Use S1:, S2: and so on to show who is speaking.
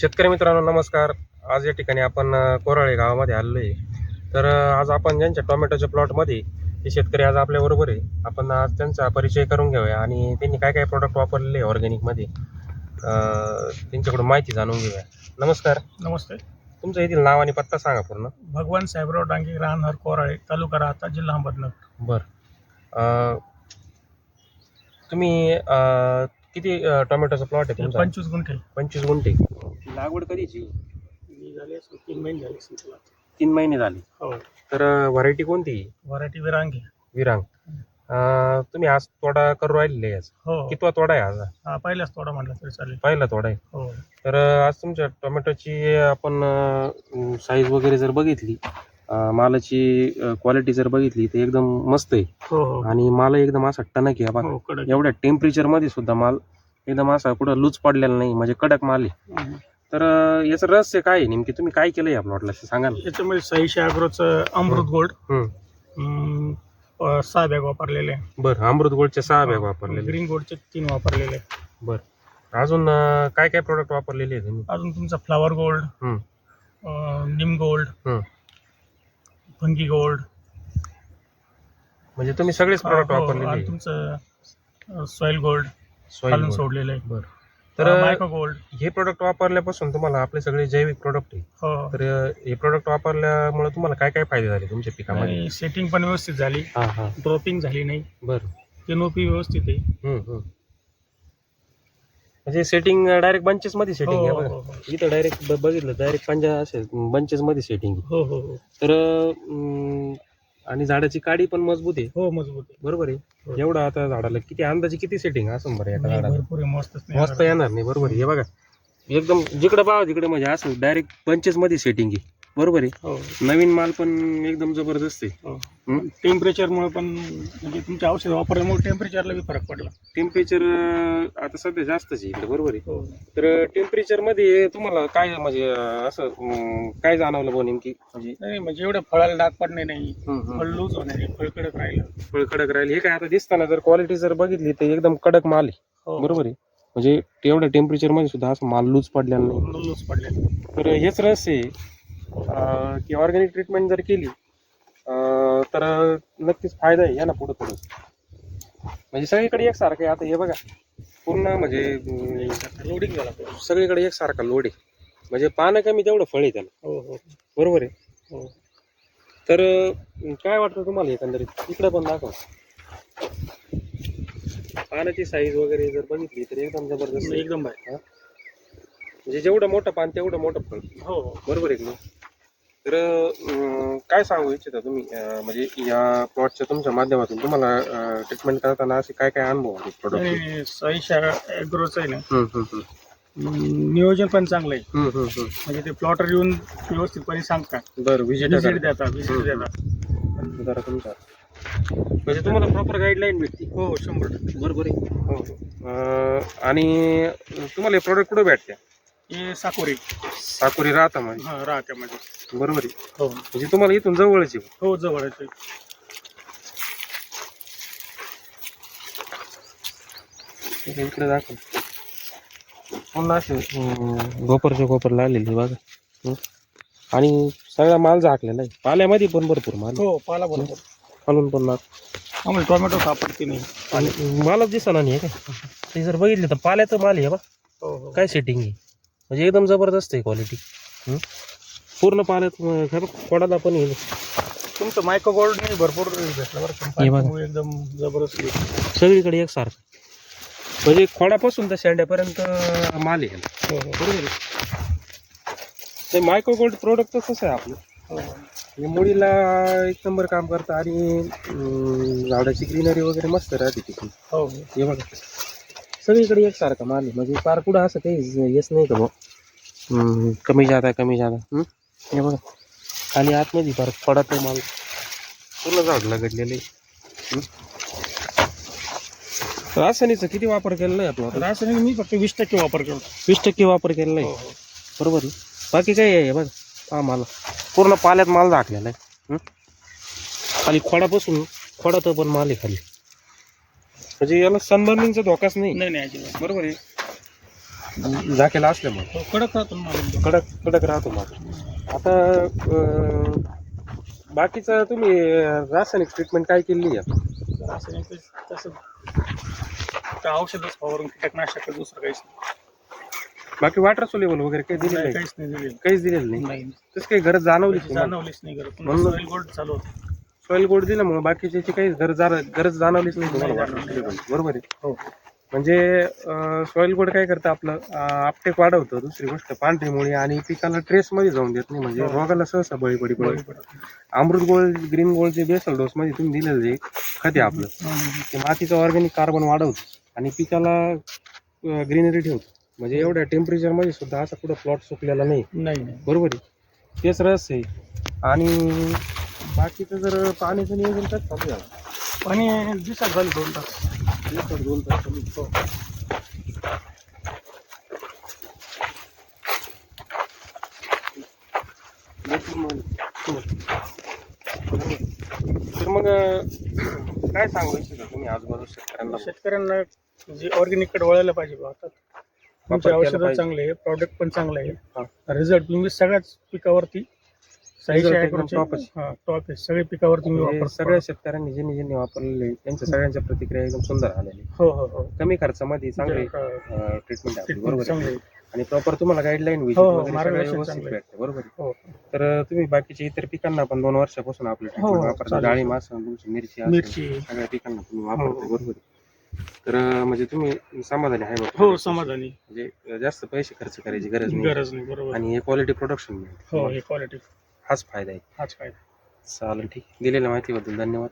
S1: शेतकरी मित्रांनो नमस्कार. आज या ठिकाणी आपण कोराळे गावामध्ये आलेलो आहे. तर आज आपण ज्यांच्या टोमॅटोच्या प्लॉटमध्ये ते शेतकरी आज आपल्याबरोबर आहे. आपण आज त्यांचा परिचय करून घेऊया आणि त्यांनी काय काय प्रोडक्ट वापरलेले आहे ऑर्गॅनिकमध्ये त्यांच्याकडून माहिती जाणून घेऊया. नमस्कार.
S2: नमस्ते.
S1: तुमचं येथील नाव आणि पत्ता सांगा पूर्ण.
S2: भगवान साहेबराव डांगे राहणार कोराळे तालुका राहता जिल्हा अहमदनगर.
S1: बरं. तुम्ही किती टोमॅटोचा प्लॉट आहे तुमचा?
S2: पंचवीस गुंठे.
S1: पंचवीस गुंठे. लागवड कधीची?
S2: मी झाले असेल तीन महिने झाले असेल.
S1: तीन महिने झाले.
S2: हो.
S1: तर व्हरायटी कोणती?
S2: व्हरायटी विरांगी
S1: विरांग. अं, तुम्ही आज तोडा करू राहिलेले आज.
S2: हो.
S1: कितवा तोडा आहे आज?
S2: हा पहिलाच थोडा म्हटलं तरी चालेल.
S1: पहिला तोडा आहे.
S2: हो.
S1: तर आज तुमच्या टोमॅटोची आपण साईज वगैरे जर बघितली मालाची क्वालिटी जर बघितली तर एकदम मस्त आहे.
S2: हो हो.
S1: आणि माल एकदम असा टणक आहे बघा.
S2: हो कडक
S1: एवढ्या टेम्परेचरमध्ये सुद्धा माल एकदम असा कुठं लूज पडलेला नाही म्हणजे कडक माल आहे.
S2: हम्म.
S1: तर अं, याचं रहस्य काय आहे नेमकी? तुम्ही काय केलं या प्लॉटला सांगा ना.
S2: याच्यामध्ये सईशे अॅग्रोचं अमृत गोल्ड
S1: हम्म.
S2: सहा बॅग वापरलेले.
S1: बरं अमृत गोल्डच्या सहा बॅग वापरलेले.
S2: ग्रीन गोल्डचे तीन वापरलेले.
S1: बरं. अजून अं, काय काय प्रोडक्ट वापरलेले आहे तुम्ही?
S2: अजून तुमचा फ्लावर गोल्ड
S1: हम्म.
S2: निम गोल्ड
S1: हम्म.
S2: Fungi gold.
S1: म्हणजे तुम्ही सगळेच प्रोडक्ट
S2: हो, आणि
S1: आहे.
S2: तुमचं सॉइल गोल्ड घालून. सोडलेलं आहे.
S1: बरं. तर
S2: गोल्ड
S1: हे प्रोडक्ट वापरल्यापासून तुम्हाला आपले सगळे जैविक प्रोडक्ट आहे.
S2: हो.
S1: तर हे प्रोडक्ट वापरल्यामुळे तुम्हाला काय काय फायदे झाले तुमच्या पिकामध्ये?
S2: आणि सेटिंग पण व्यवस्थित झाली.
S1: हा हा.
S2: ड्रॉपिंग झाली नाही.
S1: बरं.
S2: केनोपी व्यवस्थित आहे.
S1: हम्म, हम्म. म्हणजे सेटिंग डायरेक्ट बंचेस मध्ये सेटिंग आहे
S2: हो,
S1: बघा.
S2: हो, हो.
S1: इथं डायरेक्ट बघितलं डायरेक्ट पंजा असेल बंचेस मध्ये सेटिंग
S2: हो हो हो.
S1: तर अं, आणि झाडाची काडी पण मजबूत आहे.
S2: हो मजबूत आहे.
S1: बरोबर आहे.
S2: हो.
S1: एवढं आता झाडाला किती अंदाजे किती सेटिंग असं बरं एका
S2: नाही,
S1: झाडाला.
S2: भरपूर आहे मस्तच नाही
S1: मस्त येणार नाही बरोबर आहे. हे बघा. एकदम जिकडे पाहा तिकडे म्हणजे असं डायरेक्ट पंचेस मध्ये सेटिंग आहे. बरोबर आहे.
S2: हो.
S1: नवीन माल पण एकदम जबरदस्त आहे.
S2: हो.
S1: हम्म?
S2: टेम्परेचरमुळे पण म्हणजे तुमच्या औषध वापरल्यामुळे टेम्परेचरला बी फरक पडला.
S1: टेम्परेचर आता सध्या जास्तच आहे इकडे बरोबर आहे.
S2: हो.
S1: तर टेम्परेचरमध्ये तुम्हाला काय म्हणजे अं, असं अं, काय जाणवलं भाऊ नेमकी? म्हणजे
S2: नाही म्हणजे एवढं फळाला डाग पडणे नाही. फळ लूज होणे नाही फळ कडक राहिलं.
S1: फळ कडक राहील. हे काय आता दिसताना जर क्वालिटी जर बघितली तर एकदम कडक माल आहे.
S2: हो.
S1: बरोबर आहे. म्हणजे एवढ्या टेम्परेचरमध्ये सुद्धा असं माल लूज पडलेला नाही.
S2: लूज पडले
S1: तर हेच रहस्य आहे. की ऑर्गॅनिक ट्रीटमेंट जर केली तर नक्कीच फायदा आहे या ना पुढे पुढे म्हणजे सगळीकडे एकसारखं आहे. आता हे बघा पूर्ण म्हणजे
S2: लोडिंग झाला.
S1: सगळीकडे एकसारखा लोड आहे म्हणजे पानं कमी तेवढं फळ आहे त्याला.
S2: हो हो.
S1: बरोबर आहे?
S2: हो.
S1: तर काय वाटतं तुम्हाला एकंदरीत? इकडे पण दाखवा. पानाची साईज वगैरे जर बघितली तर एकदम जबरदस्त आहे.
S2: एकदम
S1: म्हणजे जेवढं मोठं पान तेवढं मोठं फळ.
S2: हो. हो
S1: बरोबर आहे तर अं, काय सांगू इच्छिता तुम्ही? अं, म्हणजे या प्लॉटच्या तुमच्या माध्यमातून तुम्हाला ट्रीटमेंट करताना असे काय काय अनुभव आले प्रोडक्ट
S2: ॲग्रोचं आहे ना. नियोजन पण चांगलं आहे. म्हणजे ते प्लॉटर येऊन व्यवस्थितपणे सांगतात
S1: बरं विजिट
S2: व्हिजिट देतात.
S1: हम्म.
S2: देतात.
S1: जरा तुमचा. म्हणजे तुम्हाला प्रॉपर गाईडलाईन भेटते
S2: हो शंभर टक्के.
S1: बरोबर आहे. हो अं, आणि तुम्हाला हे प्रोडक्ट कुठं भेटते?
S2: हे साकोरी.
S1: साकुरी राहता म्हणजे
S2: हा राहत्यामध्ये.
S1: बरोबर आहे.
S2: हो.
S1: म्हणजे तुम्हाला इथून जवळच आहे.
S2: हो जवळच आहे.
S1: इकडे दाखव. पुन्हा असे अं, गोपरच्या गोपर लागलेली बघा. हं. आणि सगळा माल झाकलेला आहे. पाल्यामध्ये पण भरपूर माल
S2: हो पाला बरोबर
S1: खालून पण माल.
S2: आम्हाला टोमॅटो सापडते नाही.
S1: आणि मालच दिसना नाही आहे काय? ते जर बघितले तर पाल्याचं माल आहे बा.
S2: हो हो.
S1: काय सेटिंग आहे? म्हणजे एकदम जबरदस्त आहे क्वालिटी पूर्ण पाल्यात अं, खरं कोणाला पण येईल.
S2: तुमचं मायक्रो गोल्ड नाही भरपूर भेटलं बरं का. एकदम जबरदस्त.
S1: सगळीकडे एकसारखं म्हणजे खोडापासून तर शेंड्यापर्यंत माल ह्याला.
S2: हो हो.
S1: बरोबर ते मायक्रो गोल्ड प्रोडक्ट कसं आहे आपलं.
S2: हो.
S1: मुळीला एक नंबर काम करतं आणि झाडाची ग्रीनरी वगैरे मस्त राहते तिथे
S2: हो.
S1: हे बघा. सगळीकडे एकसारखा माल आहे. म्हणजे पार कुठं असं काही येस नाही का भाऊ? हम्म, कमी जादा कमी जादा? हे बघा. खाली आतमध्ये फार पडत माल. पूर्ण झाड लगडलेले रासायनिकचा किती वापर केलेला आहे आपला
S2: रासायनिक मी फक्त वीस टक्के वापर करतो
S1: वीस टक्के वापर केलेला
S2: हो
S1: आहे
S2: हो.
S1: बरोबर आहे. बाकी काय आहे बघा. हा माल. पूर्ण पाल्यात माल झाकलेला आहे. हं? खाली खोडापासून खोडात पण माल आहे खाली. म्हणजे याला सनबर्निंगचा धोकाच नाही.
S2: नाही नाही अजिबात.
S1: बरोबर आहे. झाकेला असल्यामुळे
S2: हो, कडक राहतो ना माल
S1: कडक कडक राहतो माझं आता अं, बाकीचं तुम्ही अं, रासायनिक ट्रीटमेंट काय केली आहे?
S2: रासायनिक तसं त्या औषधच फवारून कीटकनाशक दुसरं काहीच नाही.
S1: बाकी वॉटर सोलेबल वगैरे काही दिलेलं
S2: नाही काहीच नाही दिलेलं.
S1: काहीच दिलेलं नाही.
S2: नाही
S1: तसं काही गरज जाणवलीच
S2: त्याची
S1: नाही
S2: जाणवलीच नाही गरज.
S1: म्हणून-
S2: सॉइल गोल्ड चालू होतं.
S1: सॉईल गोड दिल्यामुळे बाकीची काही गरज जा- गरज जाणवलीच नाही तुम्हाला. बरोबर आहे.
S2: हो.
S1: म्हणजे सॉईल गोड काय करतं आपलं? अं, आपटेक वाढवतं. दुसरी गोष्ट पांढरी मुळी आणि पिकाला ट्रेस मध्ये जाऊन देत नाही. म्हणजे
S2: हो.
S1: रोगाला सहसा बळी पडी
S2: बळी
S1: पडत. अमृत गोल्ड ग्रीन गोल्डचे बेसल डोस मध्ये तुम्ही दिलेलं जे खत आहे आपलं
S2: हम्म.
S1: ते मातीचं ऑर्गॅनिक कार्बन वाढवतं आणि पिकाला ग्रीनरी ठेवतं. म्हणजे एवढ्या टेम्परेचरमध्ये सुद्धा असा कुठं प्लॉट सुकलेला नाही.
S2: नाही नाही.
S1: बरोबर आहे. तेच रस आहे. आणि बाकीचं जर पाण्याचं नियोजन काय चालू आहे
S2: पाणी दिवसात झालं दोन तास
S1: दिवसात दोन तास चालू आहे.
S2: हो
S1: तर मग अं, काय सांगू इच्छिता तुम्ही आजूबाजू शेतकऱ्यांना
S2: शेतकऱ्यांना जे ऑर्गॅनिककडे वळायला पाहिजे बा आता तुमचे
S1: केला
S2: औषधं
S1: पाहिजे.
S2: चांगले आहे प्रॉडक्ट पण चांगलं
S1: हा.
S2: आहे रिझल्ट तुम्ही सगळ्याच पिकावरती साईशे. हा टॉप आहे. सगळे पिकावर तुम्ही वापर
S1: सगळ्या शेतकऱ्यांनी ज्यांनी ज्यांनी वापरलेले त्यांच्या सगळ्यांच्या प्रतिक्रिया एकदम सुंदर आलेली
S2: हो हो हो.
S1: कमी खर्चामध्ये चांगली. ट्रीटमेंट आहे बरोबर आहे. आणि प्रॉपर तुम्हाला गाईडलाईन
S2: हो, हो,
S1: सगळं
S2: मार्गदर्शन
S1: व्यवस्थित
S2: चांगलं आहे.
S1: भेटते. बरोबर आहे.
S2: हो.
S1: तर तुम्ही बाकीच्या इतर पिकांना पण दोन वर्षापासून आपले
S2: हो,
S1: ट्रीटमेंट वापरता.
S2: चालेल.
S1: डाळिंब असेल तुमची मिरची असेल
S2: मिरची.
S1: सगळ्या पिकांना तुम्ही वापरता.
S2: हो.
S1: बरोबर आहे. तर अं, म्हणजे तुम्ही समाधानी आहे बा.
S2: हो समाधानी.
S1: म्हणजे जास्त पैसे खर्च करायची गरज नाही.
S2: गरज नाही बरोबर.
S1: आणि हे क्वालिटी प्रोडक्शन
S2: हो हे क्वालिटी
S1: हाच फायदा आहे.
S2: हाच काय
S1: चालेल ठीक दिलेल्या माहितीबद्दल धन्यवाद.